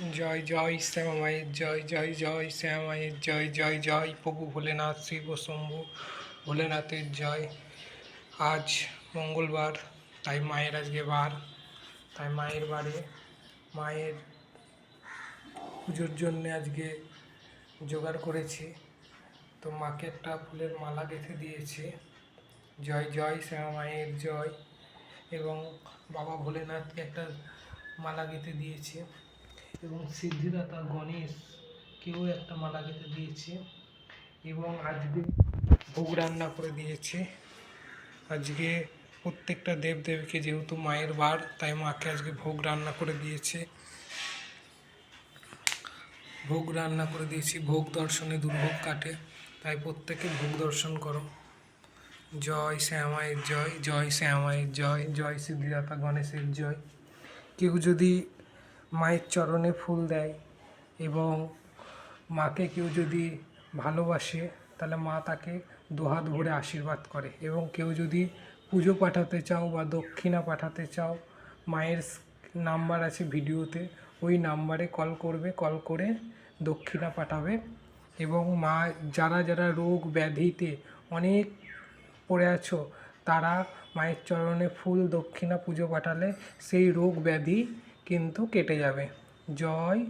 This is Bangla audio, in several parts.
জয় জয় শ্যামা মায়ের জয় জয় জয় শ্যামা মায়ের জয় জয় জয়। প্রভু ভোলেনাথ, শিব শম্ভু ভোলেনাথের জয়। আজ মঙ্গলবার, তাই মায়ের আজকে বার। তাই মায়ের বারে, মায়ের পুজোর জন্য আজকে জোগাড় করেছি। তো মাকে একটা ফুলের মালা গেঁথে দিয়েছি। জয় জয় শ্যামা মায়ের জয়। এবং বাবা ভোলেনাথকে একটা মালা গেঁথে দিয়েছি। এবং সিদ্ধিদাতা গণেশকেও একটা মালা গেঁথে দিয়েছে এবং আজকে ভোগ রান্না করে দিয়েছে। আজকে প্রত্যেকটা দেবদেবীকে যেহেতু মায়ের বার, তাই মাকে আজকে ভোগ রান্না করে দিয়েছে। ভোগ রান্না করে দিয়েছি, ভোগ দর্শনে দুর্ভোগ কাটে, তাই প্রত্যেকে ভোগ দর্শন করো। জয় শ্যামায়ের জয় জয় শ্যামায়ের জয় জয় সিদ্ধিদাতা গণেশের জয়। কেউ যদি মায়ের চরণে ফুল দেয় এবং মাকে কেউ যদি ভালোবাসে, তাহলে মা তাকে দুহাত ভরে আশীর্বাদ করে। এবং কেউ যদি পুজো পাঠাতে চাও বা দক্ষিণা পাঠাতে চাও, মায়ের নাম্বার আছে ভিডিওতে, ওই নাম্বারে কল করবে, কল করে দক্ষিণা পাঠাবে। এবং মা, যারা যারা রোগ ব্যাধিতে অনেক পড়ে আছো, তারা মায়ের চরণে ফুল দক্ষিণা পুজো পাঠালে সেই রোগ ব্যাধি কিন্তু কেটে যাবে। জয়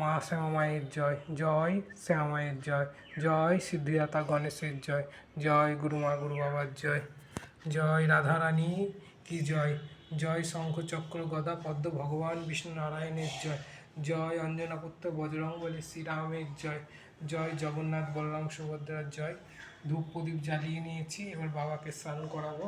মা শ্যামা মায়ের জয় জয় শ্যামা মায়ের জয় জয় সিদ্ধিদাতা গণেশের জয় জয় গুরুমা গুরু বাবার জয় জয় রাধারানী কি জয় জয় শঙ্খ চক্র গদা পদ্ম ভগবান বিষ্ণু নারায়ণের জয় জয় অঞ্জনাপুত্র বজরংবলী শ্রীরামের জয় জয় জগন্নাথ বলরাম সুভদ্রার জয়। ধূপ প্রদীপ জ্বালিয়ে নিয়েছি, এবার বাবাকে স্নান করাবো।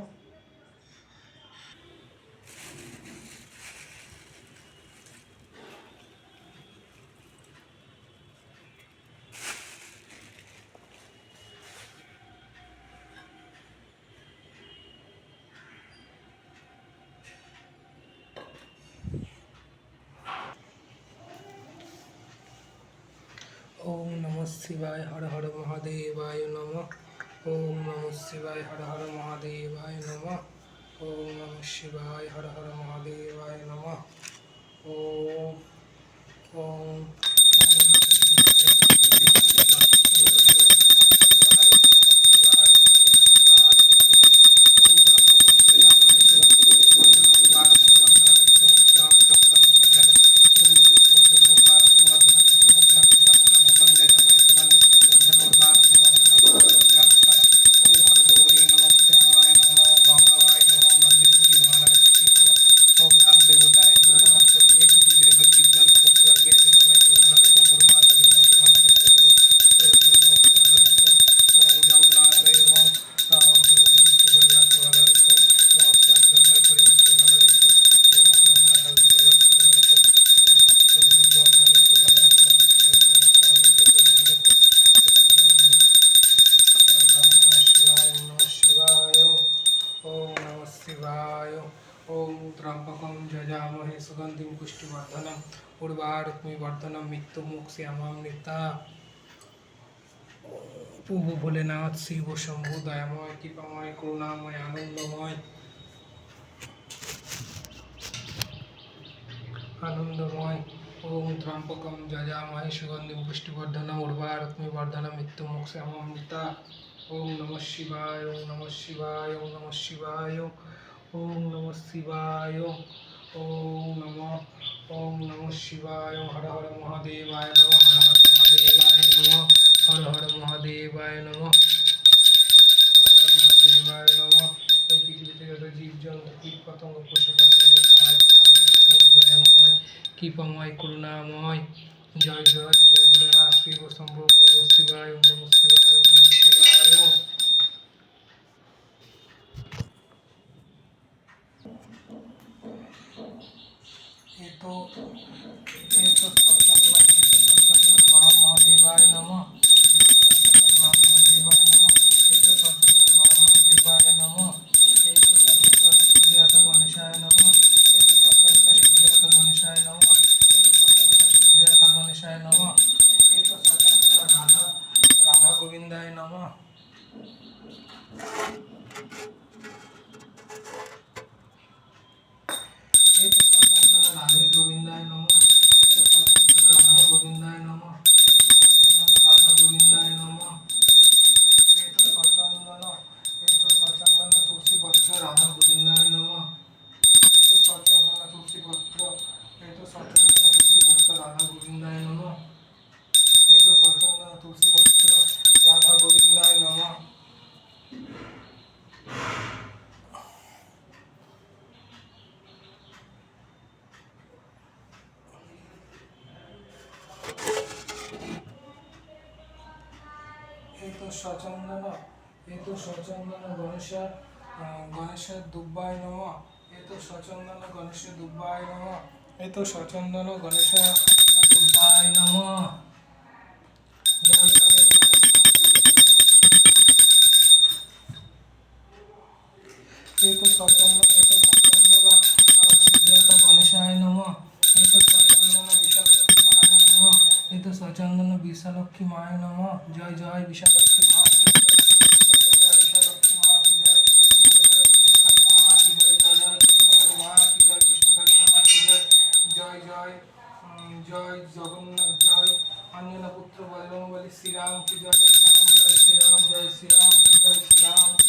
শিবায় হর হর মহাদেবায় নম ওম নম শিবায় হর হর মহাদেবায় নম ওম নম শিবায় হর হর মহাদেবায় নম ওম ওম মৃত্যু মুক্ষি আমামৃতা প্রভু ভোলেনাথ, শিব শম্ভু দয়াময় কৃপাময়, করুণাময়, আনন্দময়। আনন্দময়, ওম ত্র্যম্বকম যজামহে সুগন্ধিম পুষ্টিবর্ধনম উর্বারুক্মি বর্ধনম মৃত্যু মুক্ষি আমামৃতা ওম নমঃ শিবায়, ওম নমঃ শিবায়, ওম নমঃ শিবায়, ওম নমঃ শিবায়, ওম নমঃ ওম নমঃ শিবায় হর হর মহাদেবায় নমঃ, হর হর মহাদেবায় নমঃ, হর হর মহাদেবায় নমঃ মহাদেবায় নমঃ। এই পৃথিবীতে যত জীবজন্তু কীট পতঙ্গ পশু পাখি আছে, সবাইকে ভালো রেখো দয়াময়, কৃপাময়, করুণাময়। জয় জয় প্রভু শিব শম্ভু নমঃ শিবায় নমঃ শিবায় নমঃ শিবায়। तो तीर्थ संपन्न महादेवाय नमः সচন্দন এত সচন্দন গণেশ গণেশের দুব্বায় নম এত সচন্দন গণেশের দুব্বায় নম এত সচন্দন গণেশ দুব্বায় নম। জয় গণেশ এত সচন্দন এত সচন্দন গণেশায় নম এত সচন্দন নম এত সচন্দন বিশালক্ষী মায় নম জয় জয় বিশালক্ষী মা কি জয়, জয় জয় বিশালক্ষী মা কি জয় জয় জয় কৃষ্ণকালী মা কি জয় জয় জয় কৃষ্ণকালী মা কি জয় জয় জয় উম, জয় জগন্নাথ জয় অঞ্জনা পুত্র বজরং বলি শ্রীরাম কি জয় শ্রীরাম জয় শ্রীরাম জয় শ্রীরাম কি জয় শ্রীরাম কি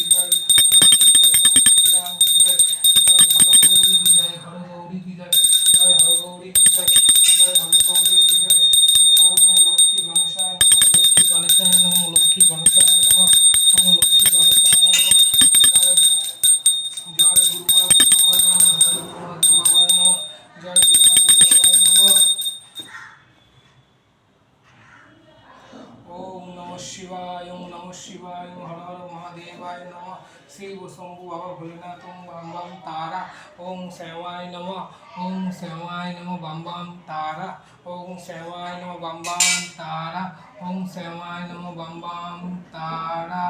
জয় শ্রীরাম শিব শম্ভু বাবা ভোলেনাথ ওম বাম বাম তারা ওম শ্যামায় নমঃ ওম শ্যামায় নমঃ বাম বাম তারা ওম শ্যামায় নমঃ বাম বাম তারা ওম শ্যামায় নমঃ বাম বাম তারা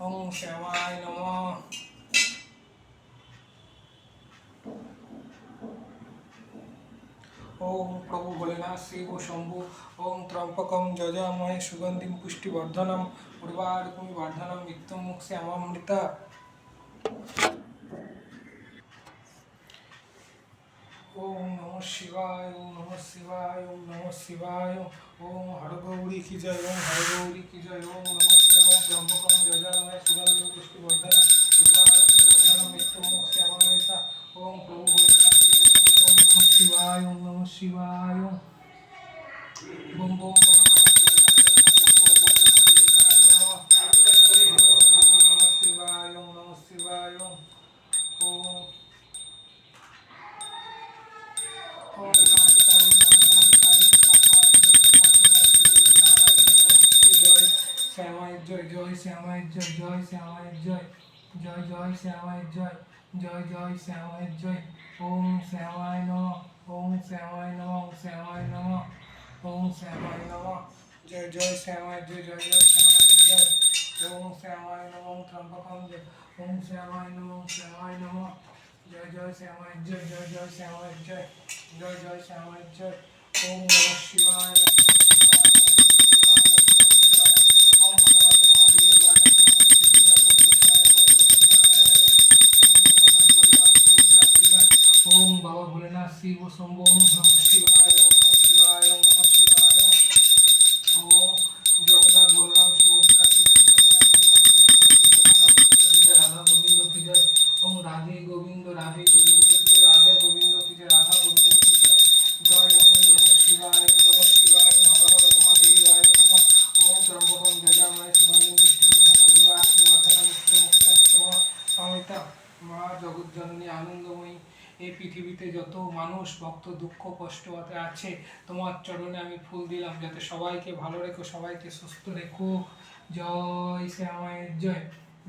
ওম শ্যামায় নমঃ ओम प्रभु भोलेनाथ श्री शिव शंभु ओम त्र्यंबकम जजामय सुगंधि पुष्टिवर्धनम उर्वारुकमी वर्धनम नित्यम मुख से अमृता ओम नमः शिवाय ओम नमः शिवाय ओम नमः शिवाय। ओम हर गौरी की जय ओम हर गौरी की जय ओम नमः शिवाय ओम त्र्यंबकम जजामय सुगंधि पुष्टिवर्धनम उर्वारुकमी वर्धनम नित्यम मुख से अमृता ओम प्रभु भोलेनाथ शिव शिवाय ओम नमः शिवाय ओम बम बम शिवाय ओम नमः शिवाय ओम ओम ओम काली काली ओम काली जय श्यामा जय जय श्यामा जय जय श्यामा जय जय जय श्यामा जय Joy Joy Sawai Joy Om Sawai no, Om Sawai no, Om Sawai Namo Om Sawai no, Joy Joy Sawai Joy Joy Joy Sawai Joy Om Sawai no, Om Kampakam Joy Om Sawai Namo Om Sawai Namo Joy Joy Sawai Joy Joy Joy Sawai Joy Joy Joy Sawai Joy Om Namo Shivaya বাবা ভোলেনাথ শিব শম্ভ নমঃ শিবায় ভক্ত দুঃখ, কষ্ট আছে। তোমার চরণে আমি ফুল দিলাম যাতে সবাইকে ভালো রেখো, সবাইকে সুস্থ রেখো। জয় শ্যামায়ের জয়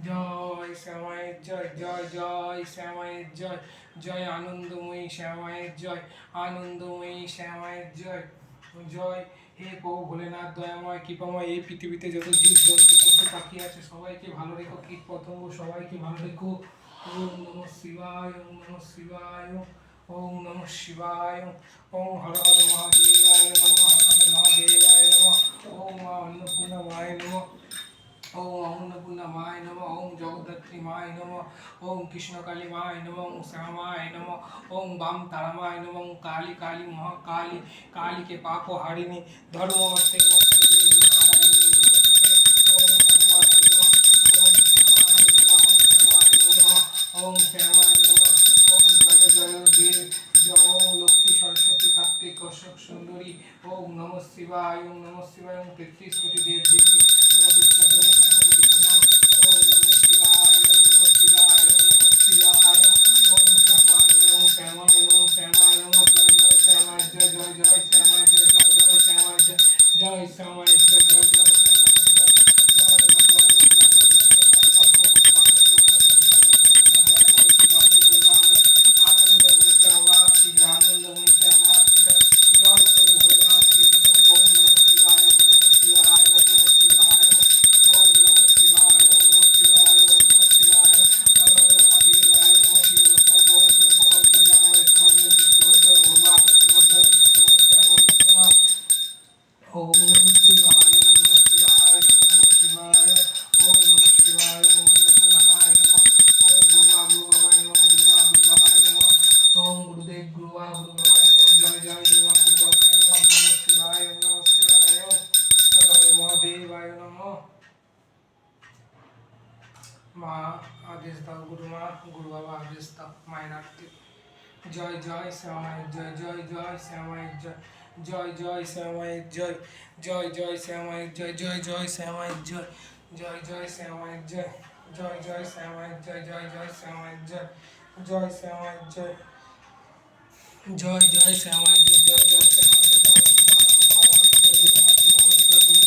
জয় শ্যামায়ের জয় জয় জয় শ্যামায়ের জয় জয় আনন্দময়ী শ্যামায়ের জয়, আনন্দময়ী শ্যামায়ের জয়। জয় হে প্রভু ভোলেনাথ দয়াময়, কৃপাময়, এই পৃথিবীতে যত জীব জন্তু পশু পাখি আছে, সবাইকে ভালো রেখো কীট পতঙ্গ সবাইকে ভালো রেখো। ওম নমঃ শিবায়, ওম নমঃ শিবায়। ओम नमः शिवाय ओम हर हर महादेवाय नम हर हर महादेवाय नम ओम अन्नपूर्णमाय नम ओम अन्नपूर्णमाय नम ओम जगदत्रिमाय नम ओम कृष्णकालिमाय नमः उषामाय नम ओम वाम तारामाय ओम काली काली महाकाली काली के पापो हरिणी धर्म ओम श्यामाय नमः ओम श्यामाय কার্তিক অশোক সুন্দরী ওম নমঃ শিবায় ওম নমঃ শিবায় ওম তেত্রিশ কোটি দেব দেবী তোমাদের চরণে শতকোটি প্রণাম ওম নমঃ শিবায় ওম নমঃ শিবায় ওম নমঃ শিবায় ওম শ্যামায় ওম শ্যামায় ওম শ্যামায় নমঃ জয় জয় শ্যামায় জয় জয় জয় শ্যামায় জয় জয় জয় শ্যামায় জয় জয় শ্যামায় জয় জয় জয় শ্যামায় জয় জয় মা আদেশ দাও গুরু মা গুরু বাবা আদেশ দাও মায়ের আরতি জয় জয় শ্যামায় জয় জয় জয় শ্যামায় জয় জয় জয় শ্যামায় জয় জয় জয় শ্যামায় জয় জয় জয় শ্যামায় জয় জয় জয় শ্যামায় জয় জয় জয় শ্যামায় জয় জয় জয় শ্যামায় জয় জয় শ্যামায় জয় জয় জয় শ্যামায় জয় জয় জয় শ্যামায় জয় জয়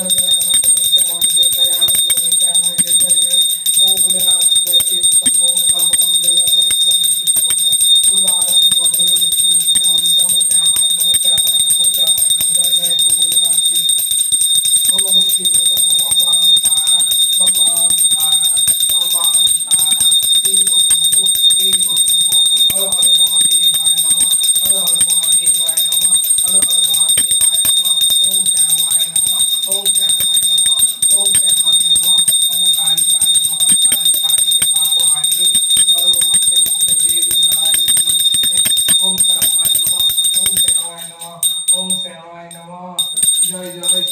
ಸರ್ಕಾರ জয় জয়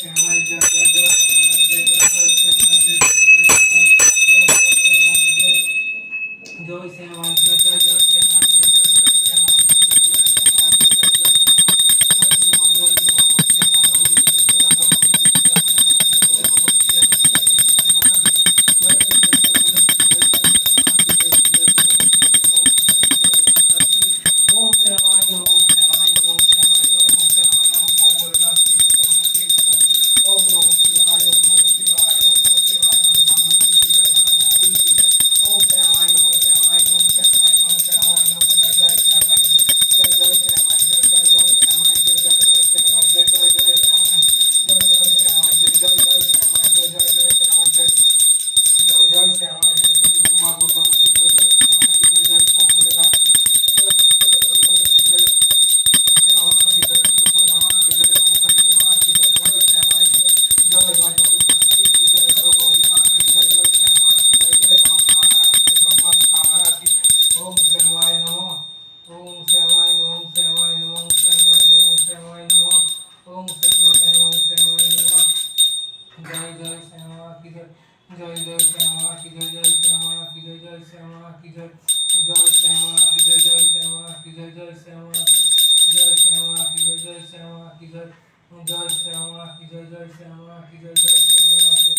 जय श्यामा की जय जय श्यामा की जय जय श्यामा की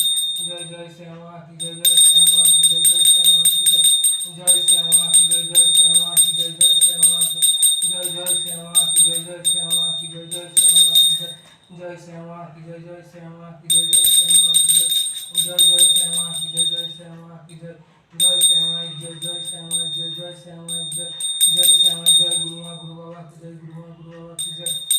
जय जय श्यामा की जय जय श्यामा की जय जय श्यामा की जय श्यामा की जय जय श्यामा की जय जय श्यामा की जय जय श्यामा की जय जय श्यामा की जय जय श्यामा की जय श्यामा की जय जय श्यामा की जय जय श्यामा की जय जय श्यामा की जय जय श्यामा की जय जय श्यामा जय जय श्यामा जय जय श्यामा जय जय श्यामा जय गुरु गुरु बाबा की जय गुरु गुरु बाबा की जय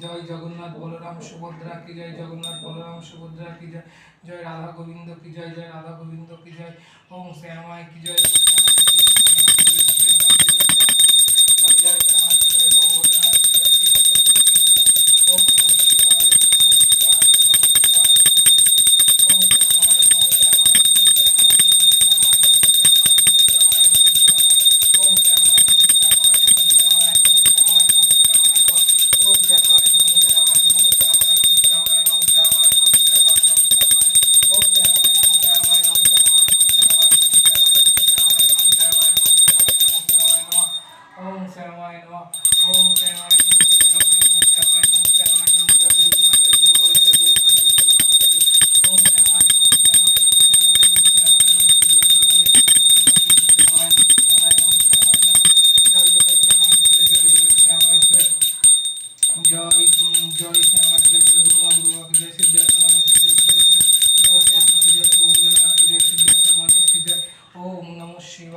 জয় জগন্নাথ বলরাম সুভদ্রা কি জয় জগন্নাথ বলরাম সুভদ্রা কি জয় জয় রাধা গোবিন্দ কি জয় জয় রাধা গোবিন্দ কি জয়, ওম শ্যামায় কি জয় শ্যামায়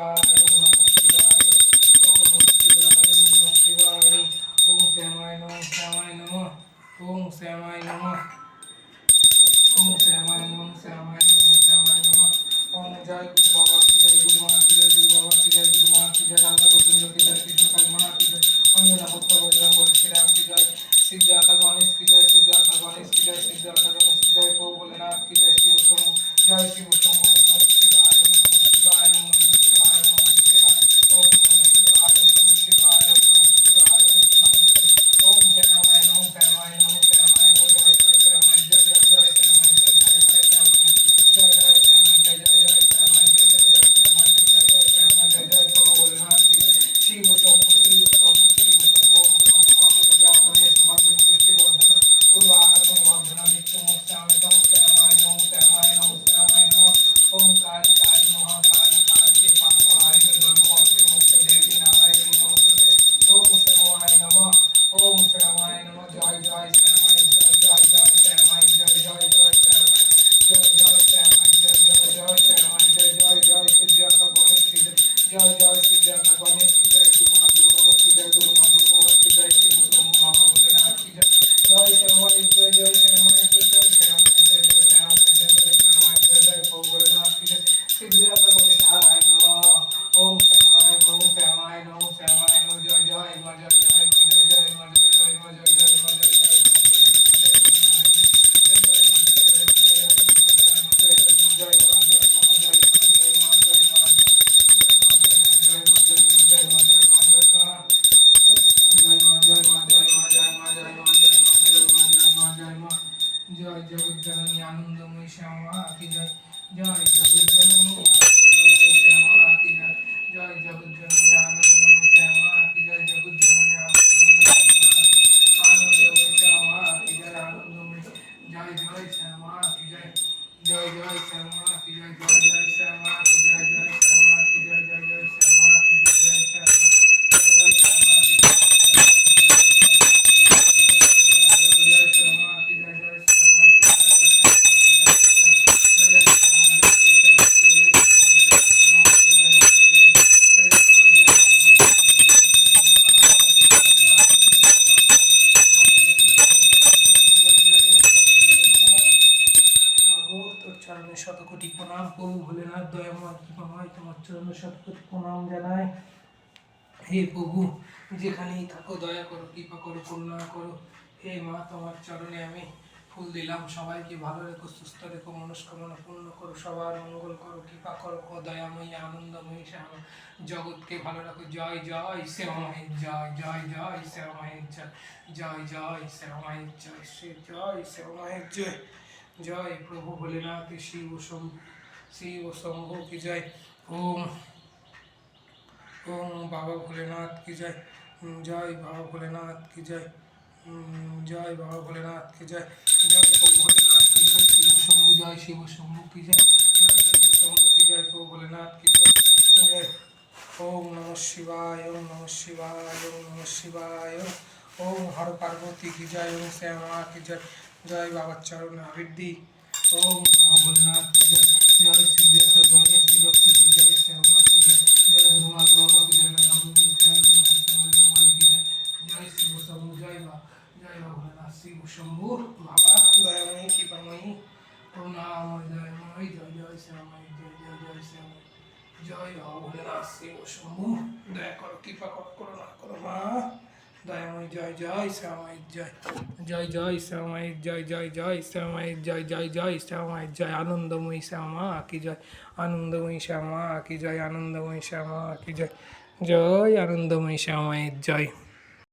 Bye. જય શ્યામા કી જય જય જય શ્યામા કી જય જય જય શ્યામા કી જય જય করুণা করো। হে মা, তোমার চরণে আমি ফুল দিলাম। সবাইকে ভালো রেখো, সুস্থ রেখো মনস্কামনা পূর্ণ করো। সবার মঙ্গল করো, কৃপা করো ও দয়াময়ী আনন্দময়ী শ্যামা জগৎকে ভালো রাখো। জয় জয় শ্যামায়ের জয় জয় জয় শ্যামায়ের জয় জয় শ্যামায়ের জয় শ্রী জয় শ্যামায়ের জয়। জয় প্রভু ভোলেনাথ, শিব শম্ভু শিব শম্ভু কি জয়? ওম ওম বাবা ভোলেনাথ কি জয়? हम्म, जय बाबा भोलेनाथ की जय। हम्म, जय बाबा भोलेनाथ की जय। जय प्रभु भोलेनाथ की जय। शिव शंभु, जय शिव शंभु की जय। जय शिव शंभु की जय। प्रभु भोलेनाथ की जय। जय। ओम नमः शिवाय, ओम नमः शिवाय, ओम नमः शिवाय। ओम हर पार्वती की जय। ओम श्यामा की जय। जय बाबा चरण हरिद्धि চরণ আবির্দি ওম বাবা ভোলেনাথ কি জয় জয় সিদ্ধার্থ গণেশ কি লক্ষ্মী কি জয় শ্যামা কি জয় জয় হনুমান বাবা কি জয় রাম কি জয় হনুমান কি জয় জয় শিব শম্ভু জয় বা জয় বাবা ভোলেনাথ শিব শম্ভু বাবা দয়াময়ী কৃপাময়ী করুণাময় দয়াময় জয় জয় শ্যামাই জয় জয় ভোলেনাথ শিব শম্ভু দয়া করো কৃপা করো করুণা করো মা জয় জয় শ্যামাই জয় জয় জয় শ্যামাই জয় জয় জয় শ্যামাই জয় জয় জয় জয় আনন্দময়ী শ্যামা কি জয় আনন্দময়ী শ্যামা কি জয় আনন্দময়ী শ্যামা কি জয় জয় আনন্দময়ী শ্যামাই জয়